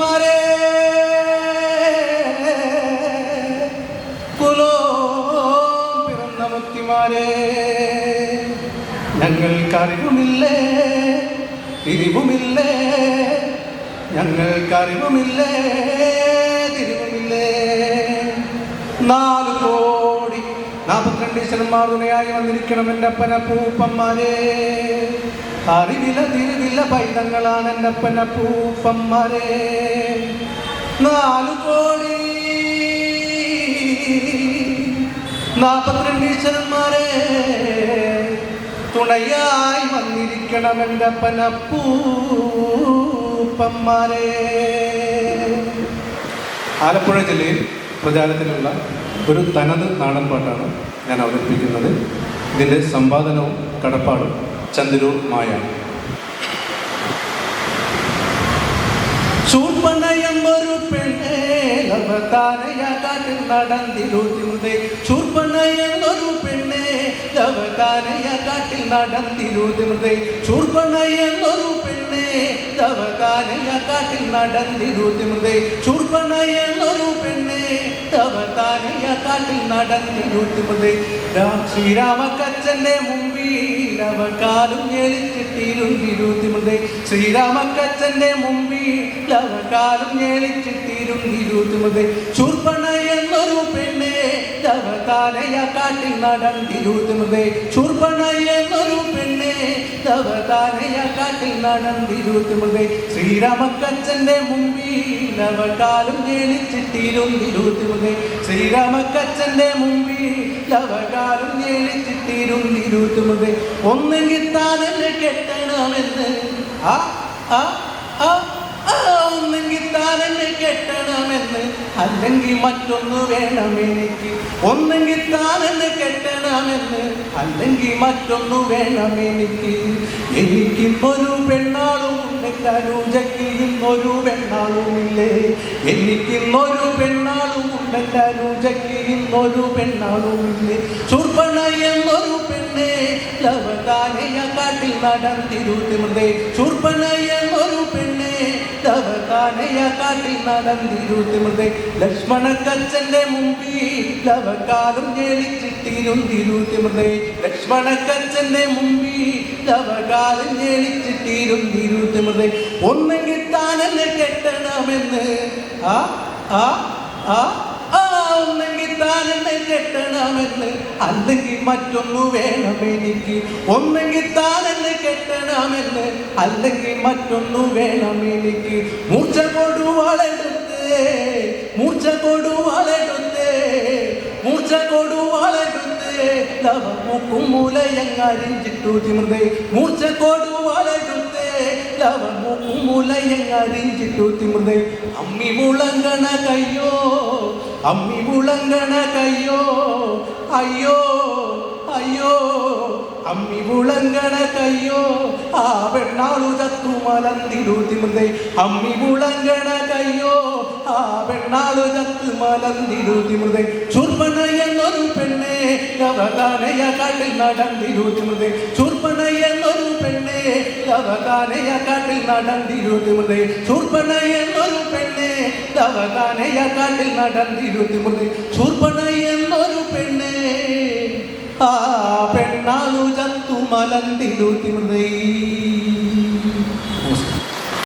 മുത്തപ്പന്മാരെ കുലോ പിറന്ന മുത്തിമാരെ ഞങ്ങൾക്കറിവുമില്ലേ തിരിവുമില്ലേ? ഞങ്ങൾക്കറിവുമില്ലേ തിരിവുമില്ലേ? നാല് കോടി നാൽപ്പത്തിരണ്ട് ഈശ്വരന്മാർ തുണയായി വന്നിരിക്കണം എന്റെ അപ്പന പൂപ്പന്മാരെ അറിവില തിരുവില പൈതങ്ങളാണ് എന്റെ അപ്പന പൂപ്പന്മാരെ നാലു കോടി. നാൽപ്പത്തിരണ്ട് ഈശ്വരന്മാരെ. തുണയായി വന്നിരിക്കണം എന്റെ അപ്പന പൂപ്പന്മാരെ ആലപ്പുഴ ജില്ലയിൽ പ്രചാരത്തിലുള്ള ഒരു തനത് നാടൻ പാട്ടാണ് ഞാൻ അവതരിപ്പിക്കുന്നത്. ഇതിന്റെ സമ്പാദനവും കടപ്പാടും ചന്ദ്രൂർ മായ ചൂർപ്പണയം ഒരു പെണ്ണേ ലവതാനയ കാട്ടിൽ നടന്നിരുതിമുതേ ചൂർപ്പണയം ഒരു പെണ്ണേ ലവതാനയ കാട്ടിൽ നടന്നിരുതിമുതേ ചൂർപ്പണയം ഒരു പെണ്ണേ ചൂർപ്പണയം ശ്രീരാമക്കച്ചന്റെ മുമ്പിൽ അവകാലും ഞെളിച്ചിട്ടിരുന്നിരുത്തിമുതേ ശ്രീരാമക്കച്ചന്റെ മുമ്പിൽ അവകാലും ഞെളിച്ചിട്ടിരുന്നിരുത്തിമുതേ ചൂർപ്പണ എന്നൊരു പെണ്ണെ തവതാനയ കാട്ടിൽ നടന്നിരുന്നത് ചൂർപ്പണ എന്നൊരു പെണ്ണെ തവതാനയ കാട്ടിൽ നടന്നിരുന്നത് ശ്രീരാമക്കച്ചന്റെ മുമ്പിൽ അവ കാലും ഞെളിച്ചിട്ടിരുന്നിരുത്തുമുതേ ശ്രീരാമക്കച്ചന്റെ മുമ്പിൽ അവ കാലും ഞെളിച്ചിട്ടിരുന്നിരുത്തുമുതേ ഒന്നെങ്കിൽ താനെ എന്നെ കെട്ടണമെന്ന്? ആ ആ ആ ആ, എന്നെ കെട്ടണമെന്ന് അല്ലെങ്കിൽ മറ്റൊന്ന് വേണം എനിക്ക്. ഒന്നെങ്കിൽ താനെന്ന് കെട്ടണമെന്ന് അല്ലെങ്കിൽ മറ്റൊന്ന് വേണം എനിക്ക്. എനിക്കിന്നൊരു പെണ്ണാളും അനുജയ്ക്ക് ഇന്നൊരു പെണ്ണാളുമില്ലേ? എനിക്കിന്നൊരു പെണ്ണാളും എന്റെ അനുജയ്ക്ക് ഇന്നൊരു പെണ്ണാളുമില്ലേ? ചുർപ്പണ എന്നൊരു പെണ്ണേ ലവതാനയ കാട്ടിൽ നടന്നിരുത്തിമൃതേ ചുർപ്പണ എന്നൊരു പെണ്ണെ ലവതാനയ കാട്ടിൽ നടന്നിരുത്തിമൃതേ ലക്ഷ്മണ കച്ചന്റെ മുമ്പിൽ ലവകാലം ഞെളിച്ചിട്ടിരുന്നിരുത്തിമൃതേ ലക്ഷ്മണ കച്ചന്റെ മുമ്പിൽ ലവകാലം ഞെളിച്ചിട്ടിരുന്നിരുത്തിമൃതേ ഒന്നെങ്കിൽ താനെന്നെ കെട്ടണമെന്ന്. ആ ആ ആ. താൻ എന്നെ കെട്ടണമെന്ന് അല്ലെങ്കിൽ മറ്റൊന്നു വേണം എനിക്ക്. ഒന്നെങ്കിൽ താൻ എന്നെ കെട്ടണമെന്ന് അല്ലെങ്കിൽ മറ്റൊന്നു വേണം എനിക്ക്. മൂർച്ച കൊടുവാളെടുത്ത് മൂർച്ച കൊടുവാളെടുത്ത് മൂർച്ച കൊടുവാളെടുത്ത് ലവമുക്കും മൂലയങ്ങാരിഞ്ചിട്ടു ചിമൃതേ മൂർച്ച കൊടുവാളെടുത്ത് ലവമുക്കും മൂലയങ്ങാരിഞ്ചിട്ടു തിമൃതേ അമ്മി മുളങ്ങണ കയ്യോ അമ്മി മുളങ്ങണ കയ്യോ? അയ്യോ അയ്യോ. അമ്മി മുളങ്ങണ കയ്യോ? ആ പെണ്ണാളു ചത്തു മലന്തിരുത്തിമുതേ അമ്മി മുളങ്ങണ കയ്യോ? ആ പെണ്ണാളു ചത്തു മലന്തിരുത്തിമുതേ ചുർപ്പണ എന്നൊരു പെണ്ണെ ലവകാനയ കാട്ടിൽ നടന്നിരുത്തിമുതേ ചുർപ്പണ എന്നൊരു പെണ്ണെ ലവകാനയ കാട്ടിൽ നടന്നിരുത്തിമുതേ ചുർപ്പണ എന്നൊരു പെണ്ണെ ലവകാനയ കാട്ടിൽ നടന്നിരുത്തിമുതേ ചുർപ്പണ എന്നൊരു പെണ്ണെ ആ പെണ്ണാലു ജന്തു മലന്തിരുത്തിമുതേ